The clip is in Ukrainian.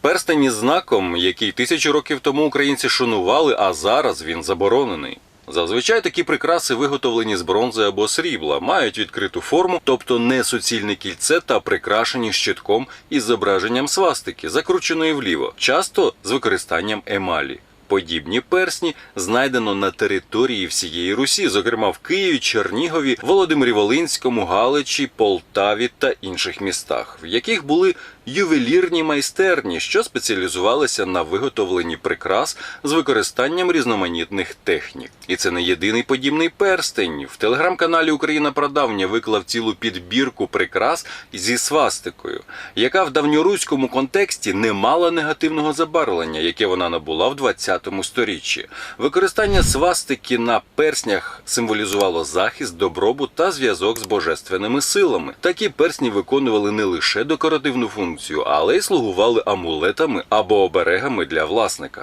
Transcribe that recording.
Перстень із знаком, який тисячу років тому українці шанували, а зараз він заборонений. Зазвичай такі прикраси виготовлені з бронзи або срібла, мають відкриту форму, тобто не суцільне кільце та прикрашені щитком із зображенням свастики, закрученої вліво, часто з використанням емалі. Подібні персні знайдено на території всієї Русі, зокрема в Києві, Чернігові, Володимирі Волинському, Галичі, Полтаві та інших містах, в яких були ювелірні майстерні, що спеціалізувалися на виготовленні прикрас з використанням різноманітних технік. І це не єдиний подібний перстень. В телеграм-каналі Україна Прадавня виклав цілу підбірку прикрас зі свастикою, яка в давньоруському контексті не мала негативного забарвлення, яке вона набула в 20 сторіччі. Використання свастики на перснях символізувало захист, добробут та зв'язок з божественними силами. Такі персні виконували не лише декоративну функцію, але й слугували амулетами або оберегами для власника.